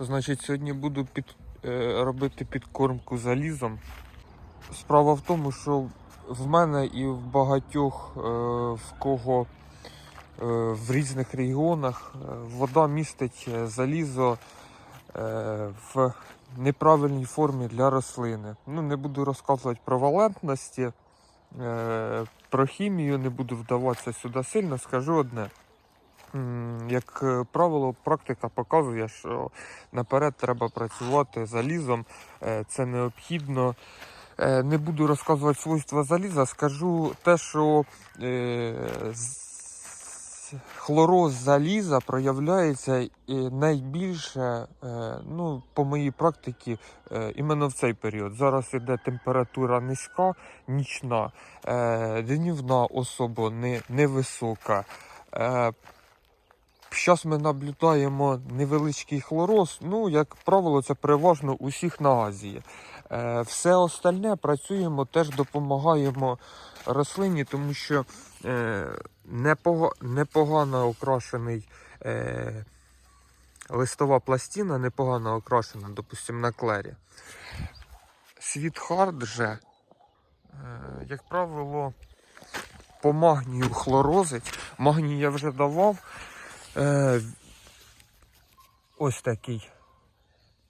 Значить, сьогодні буду під, е, робити підкормку залізом. Справа в тому, що в мене і в багатьох, е, в кого е, в різних регіонах е, вода містить е, залізо е, в неправильній формі для рослини. Ну, не буду розказувати про валентності, е, про хімію, не буду вдаватися сюди сильно, скажу одне. Як е, правило, практика показує, що наперед треба працювати залізом. Е, Це необхідно. Е, Не буду розказувати свойства заліза, скажу те, що хлороз заліза проявляється найбільше, ну, по моїй практиці, іменно в цей період. Зараз іде температура низька, нічна, днівна особо не, невисока. Е, Зараз ми наблюдаємо невеличкий хлороз. Ну, як правило, це переважно у всіх на Азії. Е, все остальне працюємо, теж допомагаємо рослині, тому що е, непогано окрашений е, листова пластина, непогано окрашена, допустимо, на клері. Світхард же, як правило, по магнію хлорозить. Магній я вже давав. Е, ось такий,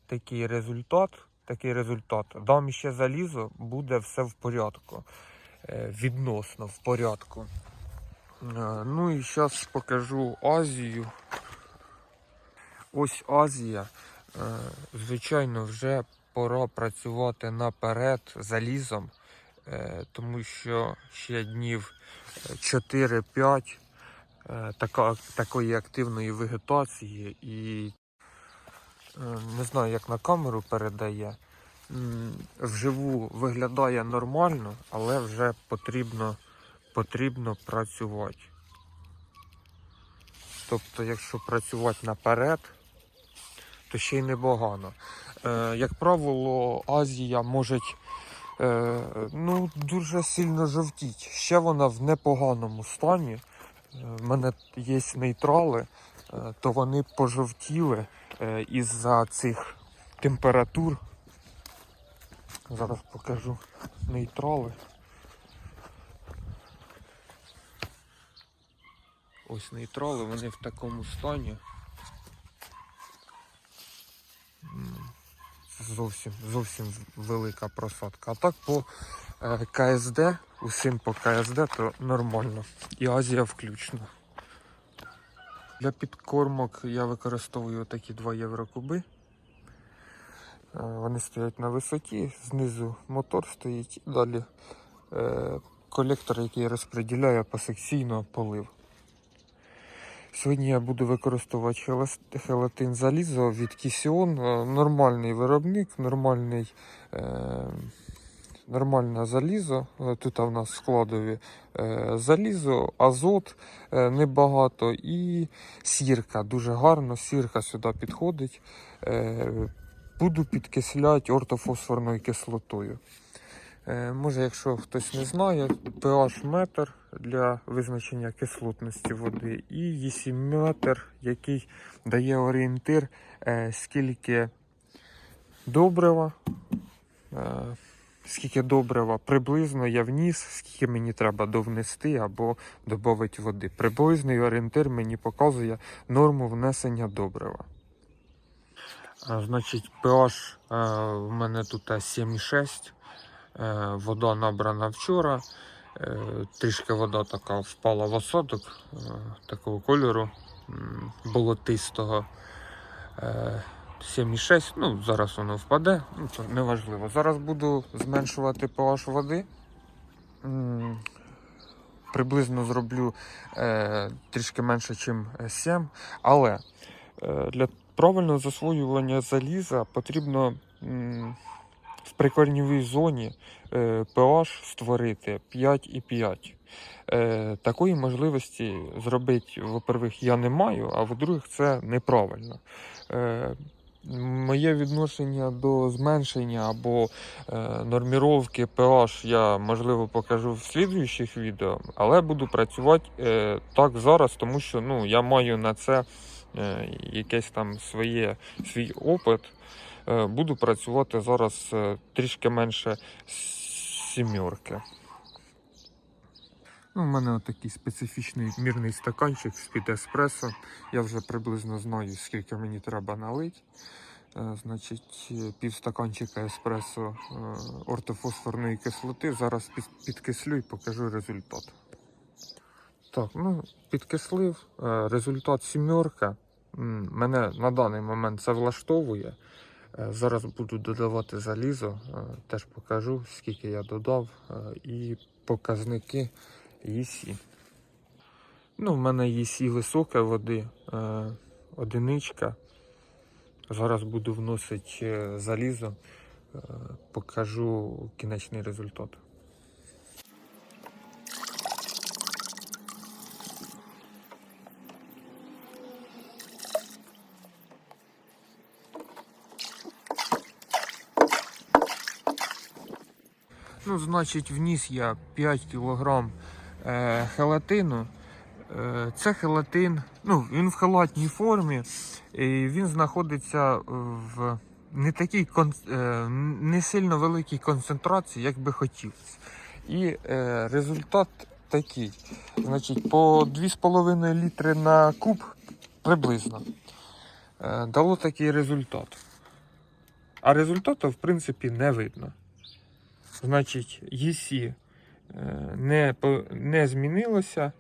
такий результат. Такий результат. Дам ще залізо, буде все в порядку. Е, відносно в порядку. Е, ну і зараз покажу Азію. Ось Азія. Звичайно, вже пора працювати наперед залізом, тому що ще днів е, 4-5 е, така, такої активної вегетації і е, не знаю, як на камеру передає. Вживу виглядає нормально, але вже потрібно, потрібно працювати. Тобто, якщо працювати наперед, то ще й непогано. Е, як правило, Азія може е, ну, дуже сильно жовтіть. Ще вона в непоганому стані. В мене є нейтрали, е, то вони пожовтіли е, із-за цих температур. Зараз покажу нейтрали. Ось нейтрали, вони в такому стані. Зовсім, зовсім велика просадка. А так по е, КСД, усім по КСД, то нормально. І Азія включно. Для підкормок я використовую такі два єврокуби. Е, Вони стоять на висоті, знизу мотор стоїть далі е, колектор, який розподіляє посекційно полив. Сьогодні я буду використовувати хелатин залізо від Кісіон. Е, Нормальний виробник, нормальний, е, нормальне залізо. Е, Тут в нас складові е, залізо, азот е, небагато і сірка. Дуже гарно, сірка сюди підходить. Е, буду підкисляти ортофосфорною кислотою. Е, Може, якщо хтось не знає, pH метр для визначення кислотності води і єсіметр, який дає орієнтир, е, скільки добрива, е, скільки добрива приблизно я вніс, скільки мені треба довнести або додати води. Приблизний орієнтир мені показує норму внесення добрива. Значить, pH в мене тут 7,6. Е, Вода набрана вчора. Е, Трішки вода така впала в осадок е, такого кольору болотистого. Е, 7,6. Ну, зараз воно впаде, ну, то неважливо. Зараз буду зменшувати pH води. Приблизно зроблю трішки менше, ніж 7. Але для правильного засвоювання заліза потрібно в прикорньовій зоні е, pH створити 5,5. Е, такої можливості зробити, во-первых, я не маю, а в-друге, це неправильно. Е, Моє відношення до зменшення або е, норміровки pH я можливо покажу в слідуючих відео, але буду працювати е, так зараз, тому що ну, я маю на це е, якесь там своє, свій опит, е, буду працювати зараз е, трішки менше сімерки. Ну, у мене такий специфічний мірний стаканчик з-під еспресо. Я вже приблизно знаю, скільки мені треба налити. Е, Значить, е, пів стаканчика еспресо е, ортофосфорної кислоти. Зараз підкислю і покажу результат. Так, ну, підкислив. Е, Результат сімерка. Мене на даний момент це влаштовує. Е, Зараз буду додавати залізо, е, теж покажу, скільки я додав, е, і показники ЄСі. Ну, в мене ЄСі високе води, одиничка. Зараз буду вносити залізо, покажу кінечний результат. Ну, значить, вніс я 5 кг е, хелатину. Е, це хелатин, ну, він в халатній формі, і він знаходиться в не такій кон, е, не сильно великій концентрації, як би хотілося. І е, результат такий. Значить, по 2,5 літри на куб приблизно е, дало такий результат. А результату, в принципі, не видно. Значить, ЄСі е, не, не змінилося.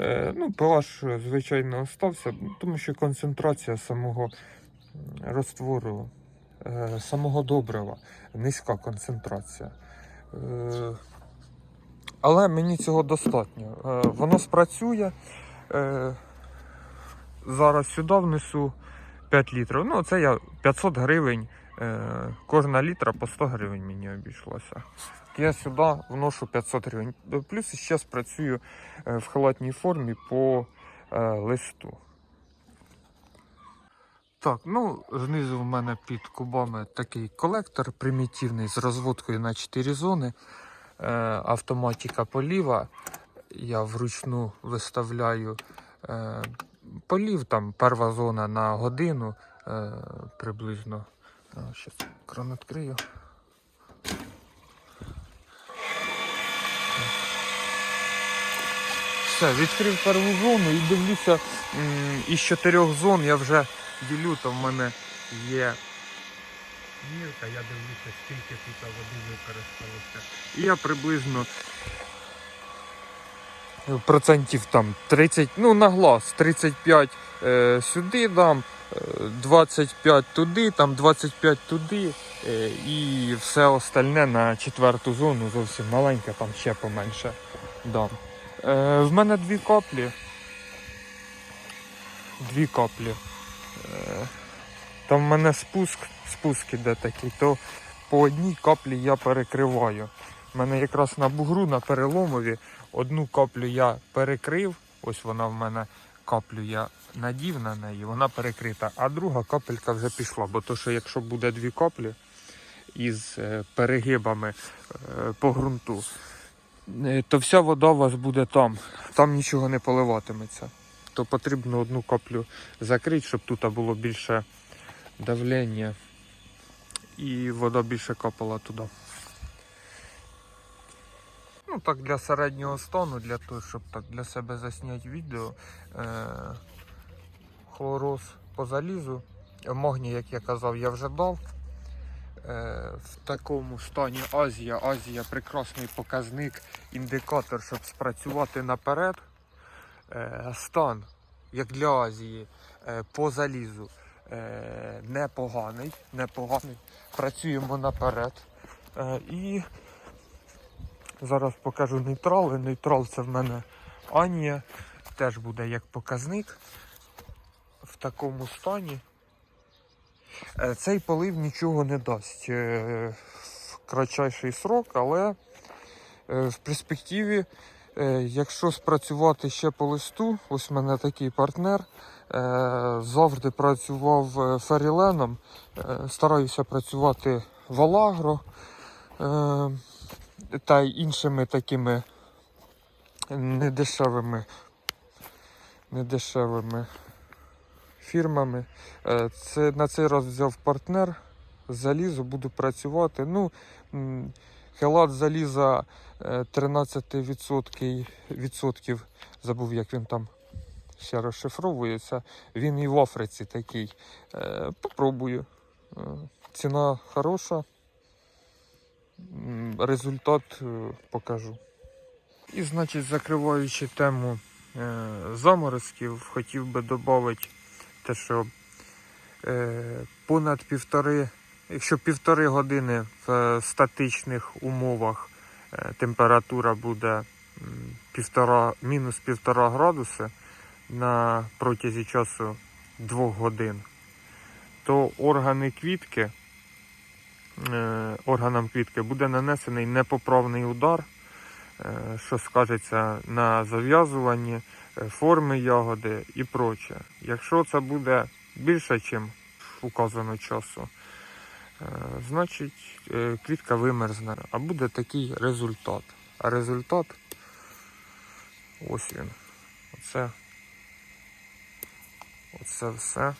Е, Ну, pH, звичайно, остався, тому що концентрація самого розтвору, е, самого добрива, низька концентрація. Але мені цього достатньо. Воно спрацює. Зараз сюди внесу 5 літрів. Ну, це я 500 гривень. Е, Кожна літра по 100 гривень мені обійшлося. Я сюди вношу 500 гривень. Плюс ще спрацюю е, в халатній формі по е, листу. Так, ну знизу в мене під кубами такий колектор примітивний з розводкою на 4 зони. Автоматика поліва. Я вручну виставляю полів, там перша зона на годину приблизно. Зараз кран відкрию. Все, відкрив перву зону і дивлюся, із чотирьох зон я вже ділю, то в мене є мірка, я дивлюся, скільки тут води використалося. І я приблизно процентів там 30, ну на глаз 35 е, сюди дам, е, 25 туди, там 25 туди е, і все остальне на четверту зону зовсім маленьке, там ще поменше дам. Е, в мене дві каплі. Дві каплі. Е, там в мене спуск, спуск іде такий, то по одній каплі я перекриваю. У мене якраз на бугру, на переломові, одну каплю я перекрив, ось вона в мене каплю я надів на неї, вона перекрита, а друга капелька вже пішла. Бо то, що якщо буде дві каплі із е, перегибами е, по ґрунту, е, то вся вода у вас буде там, там нічого не поливатиметься. То потрібно одну каплю закрити, щоб тут було більше давлення і вода більше капала туди. Ну так для середнього стану, для того, щоб так для себе засняти відео. Е- хлороз по залізу. Магній, як я казав, я вже дав. Е, в такому стані Азія. Азія прекрасний показник, індикатор, щоб спрацювати наперед. Е, стан, як для Азії, е, по залізу е, непоганий, непоганий. Працюємо наперед. Е, і зараз покажу нейтрал. Нейтрал це в мене Анія. Теж буде як показник в такому стані. Е, Цей полив нічого не дасть е, в кратчайший срок, але е, в перспективі, якщо спрацювати ще по листу, ось в мене такий партнер, завжди працював феріленом, стараюся працювати в Алагро та іншими такими недешевими, недешевими фірмами. Е, Це на цей раз взяв партнер. Залізо, буду працювати. Ну, хелат заліза е, 13% відсотків. Забув, як він там ще розшифровується. Він і в Африці такий. Е, Попробую. Е, Ціна хороша. Результат е, покажу. І, значить, закриваючи тему е, заморозків, хотів би додати те, що е, понад півтори, якщо півтори години в статичних умовах температура буде півтора, мінус півтора градуси на протязі часу двох годин, то органи квітки, органам квітки буде нанесений непоправний удар, е, що скажеться на зав'язуванні е, форми ягоди і проче. Якщо це буде більше, ніж указано часу, е, значить е, квітка вимерзне, а буде такий результат. А результат ось він. Оце, оце все.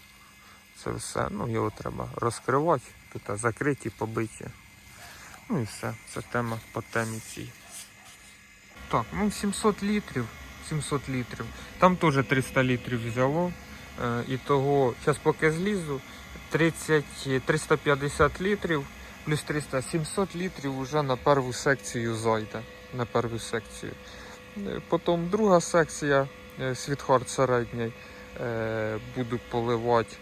Це все. Ну, його треба розкривати. Тут закриті, побиті. Ну і все. Це тема по темі цій. Так, ну 700 літрів. 700 літрів. Там теж 300 літрів взяло. Е, і того, зараз поки злізу, 30, 350 літрів плюс 300, 700 літрів вже на першу секцію зайде. На першу секцію. Е, Потім друга секція, е, світхард середній, буду поливати.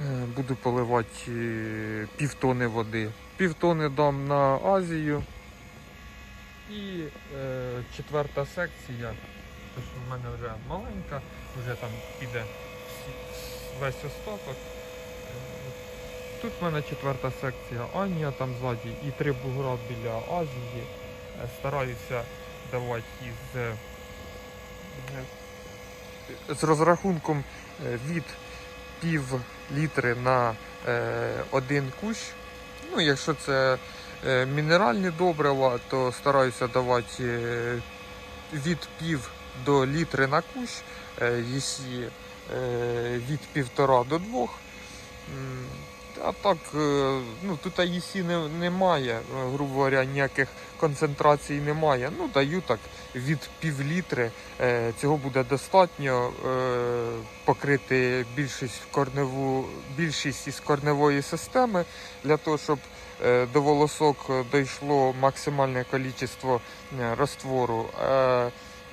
Е, Буду поливати е, півтони води. Півтони дам на Азію. І е, четверта секція, то що в мене вже маленька, вже там піде весь остаток. Тут в мене четверта секція Анія там ззаді і три бугра біля Азії. Е, Стараюся давати із, з розрахунком від пів літри на е, один кущ. Ну, якщо це е, мінеральні добрива, то стараюся давати е, від пів до літри на кущ, е, єсі е, від півтора до двох. А так, е, ну тут єсі не, немає, е, грубо говоря, ніяких концентрацій немає. Ну, даю так від пів літри. Е, Цього буде достатньо покрити більшість корневу, більшість із корневої системи для того, щоб до волосок дійшло максимальне кількість розтвору.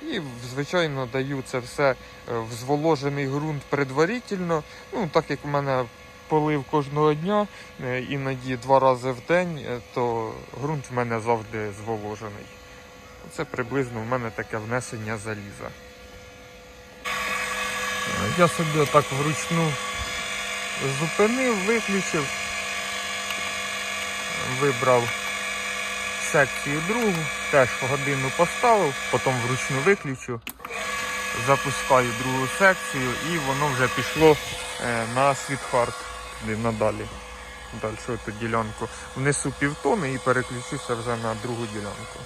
І, звичайно, даю це все в зволожений ґрунт предварительно. Ну, так як у мене полив кожного дня, е, іноді два рази в день, е, то ґрунт в мене завжди зволожений. Це приблизно в мене таке внесення заліза. Я собі отак вручну зупинив, виключив, вибрав секцію другу, теж годину поставив, потім вручну виключу, запускаю другу секцію і воно вже пішло е, на світхард туди надалі. Далі ту ділянку. Внесу півтони і переключуся вже на другу ділянку.